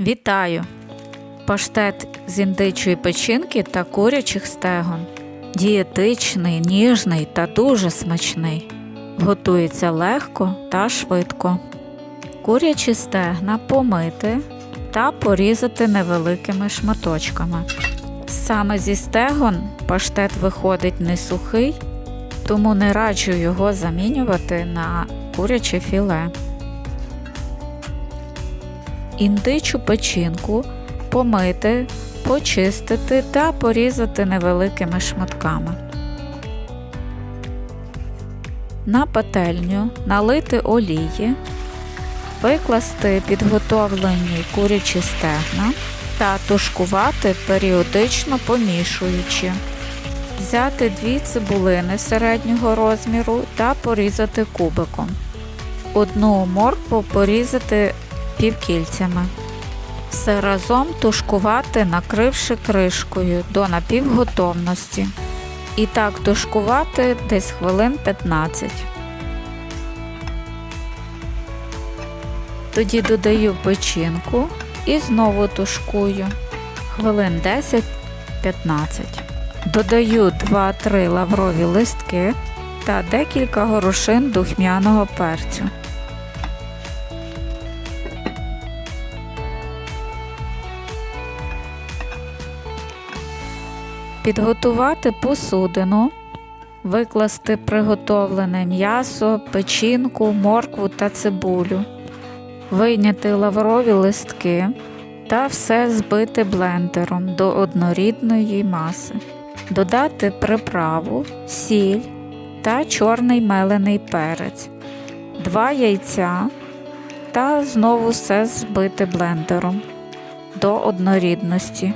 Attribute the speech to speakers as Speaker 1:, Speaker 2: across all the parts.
Speaker 1: Вітаю! Паштет з індичої печінки та курячих стегон. Дієтичний, ніжний та дуже смачний. Готується легко та швидко. Курячі стегна помити та порізати невеликими шматочками. Саме зі стегон паштет виходить не сухий, тому не раджу його замінювати на куряче філе. Індичу печінку помити, почистити та порізати невеликими шматками. На пательню налити олії, викласти підготовлені курячі стегна та тушкувати періодично помішуючи. Взяти дві цибулини середнього розміру та порізати кубиком. Одну моркву порізати півкільцями. Все разом тушкувати, накривши кришкою до напівготовності. І так тушкувати десь хвилин 15. Тоді додаю печінку і знову тушкую хвилин 10-15. Додаю 2-3 лаврові листки та декілька горошин духмяного перцю. Підготувати посудину, викласти приготовлене м'ясо, печінку, моркву та цибулю, вийняти лаврові листки та все збити блендером до однорідної маси, додати приправу, сіль та чорний мелений перець, два яйця та знову все збити блендером до однорідності.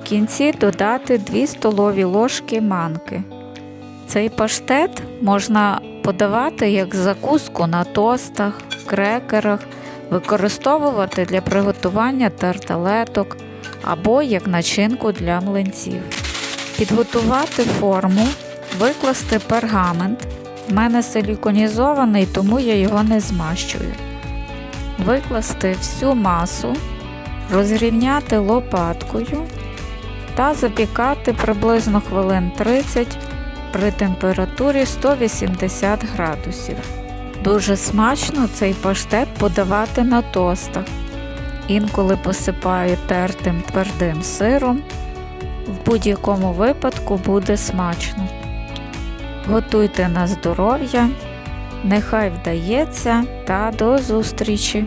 Speaker 1: В кінці додати 2 столові ложки манки. Цей паштет можна подавати як закуску на тостах, крекерах, використовувати для приготування тарталеток або як начинку для млинців. Підготувати форму, викласти пергамент. У мене силіконізований, тому я його не змащую. Викласти всю масу, розрівняти лопаткою та запікати приблизно хвилин 30 при температурі 180 градусів. Дуже смачно цей паштет подавати на тостах. Інколи посипаю тертим твердим сиром. В будь-якому випадку буде смачно. Готуйте на здоров'я, нехай вдається та до зустрічі!